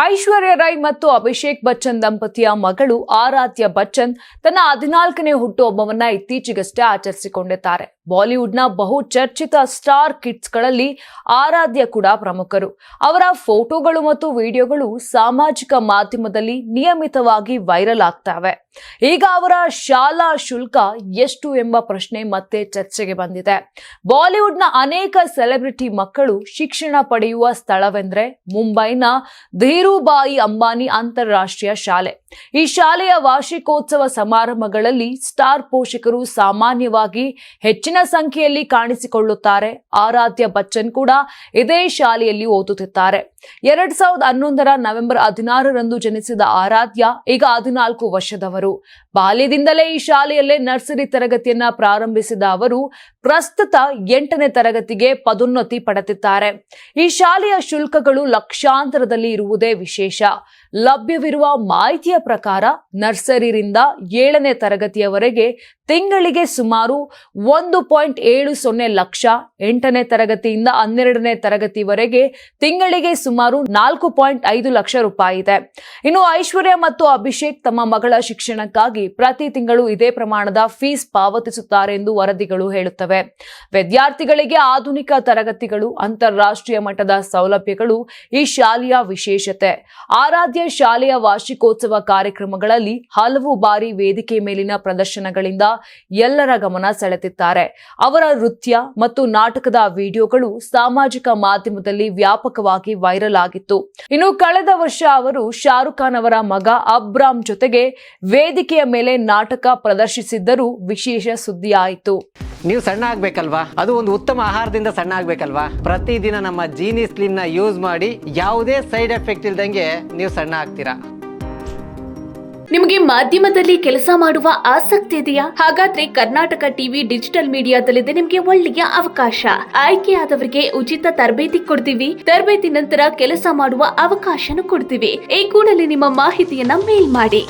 ಐಶ್ವರ್ಯ ರೈ ಮತ್ತು ಅಭಿಷೇಕ್ ಬಚ್ಚನ್ ದಂಪತಿಯ ಮಗಳು ಆರಾಧ್ಯ ಬಚ್ಚನ್ ತನ್ನ ಹದಿನಾಲ್ಕನೇ ಹುಟ್ಟುಹಬ್ಬವನ್ನ ಇತ್ತೀಚೆಗಷ್ಟೇ ಆಚರಿಸಿಕೊಂಡಿದ್ದಾರೆ. ಬಾಲಿವುಡ್ನ ಬಹು ಚರ್ಚಿತ ಸ್ಟಾರ್ ಕಿಡ್ಸ್ಗಳಲ್ಲಿ ಆರಾಧ್ಯ ಕೂಡ ಪ್ರಮುಖರು. ಅವರ ಫೋಟೋಗಳು ಮತ್ತು ವಿಡಿಯೋಗಳು ಸಾಮಾಜಿಕ ಮಾಧ್ಯಮದಲ್ಲಿ ನಿಯಮಿತವಾಗಿ ವೈರಲ್ ಆಗ್ತವೆ. ಈಗ ಅವರ ಶಾಲಾ ಶುಲ್ಕ ಎಷ್ಟು ಎಂಬ ಪ್ರಶ್ನೆ ಮತ್ತೆ ಚರ್ಚೆಗೆ ಬಂದಿದೆ. ಬಾಲಿವುಡ್ನ ಅನೇಕ ಸೆಲೆಬ್ರಿಟಿ ಮಕ್ಕಳು ಶಿಕ್ಷಣ ಪಡೆಯುವ ಸ್ಥಳವೆಂದ್ರೆ ಮುಂಬೈನ ಧೀರುಬಾಯಿ ಅಂಬಾನಿ ಅಂತಾರಾಷ್ಟ್ರೀಯ ಶಾಲೆ. ಈ ಶಾಲೆಯ ವಾರ್ಷಿಕೋತ್ಸವ ಸಮಾರಂಭಗಳಲ್ಲಿ ಸ್ಟಾರ್ ಪೋಷಕರು ಸಾಮಾನ್ಯವಾಗಿ ಹೆಚ್ಚಿನ ಸಂಖ್ಯೆಯಲ್ಲಿ ಕಾಣಿಸಿಕೊಳ್ಳುತ್ತಾರೆ. ಆರಾಧ್ಯ ಬಚ್ಚನ್ ಕೂಡ ಇದೇ ಶಾಲೆಯಲ್ಲಿ ಓದುತ್ತಿದ್ದಾರೆ. ಎರಡ್ ಸಾವಿರದ ಹನ್ನೊಂದರ ನವೆಂಬರ್ ಹದಿನಾರರಂದು ಜನಿಸಿದ ಆರಾಧ್ಯ ಈಗ ಹದಿನಾಲ್ಕು ವರ್ಷದವರು. ಬಾಲ್ಯದಿಂದಲೇ ಈ ಶಾಲೆಯಲ್ಲೇ ನರ್ಸರಿ ತರಗತಿಯನ್ನ ಪ್ರಾರಂಭಿಸಿದ ಅವರು, ಪ್ರಸ್ತುತ ಎಂಟನೇ ತರಗತಿಗೆ ಪದೋನ್ನತಿ ಪಡೆದಿದ್ದಾರೆ. ಈ ಶಾಲೆಯ ಶುಲ್ಕಗಳು ಲಕ್ಷಾಂತರದಲ್ಲಿ ಇರುವುದೇ ವಿಶೇಷ. ಲಭ್ಯವಿರುವ ಮಾಹಿತಿಯ ಪ್ರಕಾರ, ನರ್ಸರಿಯಿಂದ ಏಳನೇ ತರಗತಿಯವರೆಗೆ ತಿಂಗಳಿಗೆ ಸುಮಾರು ಒಂದು ಪಾಯಿಂಟ್ ಏಳು ಸೊನ್ನೆ ಲಕ್ಷ, ಎಂಟನೇ ತರಗತಿಯಿಂದ ಹನ್ನೆರಡನೇ ತರಗತಿವರೆಗೆ ತಿಂಗಳಿಗೆ ಸುಮಾರು ನಾಲ್ಕು ಪಾಯಿಂಟ್ ಐದು ಲಕ್ಷ ರೂಪಾಯಿ ಇದೆ. ಇನ್ನು ಐಶ್ವರ್ಯ ಮತ್ತು ಅಭಿಷೇಕ್ ತಮ್ಮ ಮಗಳ ಶಿಕ್ಷಣಕ್ಕಾಗಿ ಪ್ರತಿ ತಿಂಗಳು ಇದೇ ಪ್ರಮಾಣದ ಫೀಸ್ ಪಾವತಿಸುತ್ತಾರೆ ಎಂದು ವರದಿಗಳು ಹೇಳುತ್ತವೆ. ವಿದ್ಯಾರ್ಥಿಗಳಿಗೆ ಆಧುನಿಕ ತರಗತಿಗಳು, ಅಂತಾರಾಷ್ಟ್ರೀಯ ಮಟ್ಟದ ಸೌಲಭ್ಯಗಳು ಈ ಶಾಲೆಯ ವಿಶೇಷತೆ. ಆರಾಧ್ಯ ಶಾಲೆಯ ವಾರ್ಷಿಕೋತ್ಸವ ಕಾರ್ಯಕ್ರಮಗಳಲ್ಲಿ ಹಲವು ಬಾರಿ ವೇದಿಕೆ ಮೇಲಿನ ಪ್ರದರ್ಶನಗಳಿಂದ ಎಲ್ಲರ ಗಮನ ಸೆಳೆದಿದ್ದಾರೆ. ಅವರ ನೃತ್ಯ ಮತ್ತು ನಾಟಕದ ವಿಡಿಯೋಗಳು ಸಾಮಾಜಿಕ ಮಾಧ್ಯಮದಲ್ಲಿ ವ್ಯಾಪಕವಾಗಿ ವೈರಲ್ ಆಗಿತ್ತು. ಇನ್ನು ಕಳೆದ ವರ್ಷ ಅವರು ಶಾರುಖ್ ಖಾನ್ ಅವರ ಮಗ ಅಬ್ರಾಮ್ ಜೊತೆಗೆ ವೇದಿಕೆಯ ಮೇಲೆ ನಾಟಕ ಪ್ರದರ್ಶಿಸಿದ್ದರೂ ವಿಶೇಷ ಸುದ್ದಿಯಾಯಿತು. ನೀವು ಸಣ್ಣ ಆಗ್ಬೇಕಲ್ವಾ? ಅದು ಒಂದು ಉತ್ತಮ ಆಹಾರದಿಂದ ಸಣ್ಣ ಆಗ್ಬೇಕಲ್ವಾ? ಪ್ರತಿದಿನ ನಮ್ಮ ಜೀನಿ ಸ್ಲಿಮ್ನ ಯೂಸ್ ಮಾಡಿ ಯಾವುದೇ ಸೈಡ್ ಎಫೆಕ್ಟ್ ಇಲ್ದಂಗೆ ನೀವು ಸಣ್ಣ ಆಗ್ತೀರಾ? ನಿಮಗೆ ಮಾಧ್ಯಮದಲ್ಲಿ ಕೆಲಸ ಮಾಡುವ ಆಸಕ್ತಿ ಇದೆಯಾ? ಹಾಗಾದ್ರೆ ಕರ್ನಾಟಕ ಟಿವಿ ಡಿಜಿಟಲ್ ಮೀಡಿಯಾದಲ್ಲಿದೆ ನಿಮಗೆ ಒಳ್ಳೆಯ ಅವಕಾಶ. ಆಯ್ಕೆಯಾದವರಿಗೆ ಉಚಿತ ತರಬೇತಿ ಕೊಡ್ತೀವಿ. ತರಬೇತಿ ನಂತರ ಕೆಲಸ ಮಾಡುವ ಅವಕಾಶನೂ ಕೊಡ್ತೀವಿ. ಈ ಕೂಡಲೇ ನಿಮ್ಮ ಮಾಹಿತಿಯನ್ನ ಮೇಲ್ ಮಾಡಿ.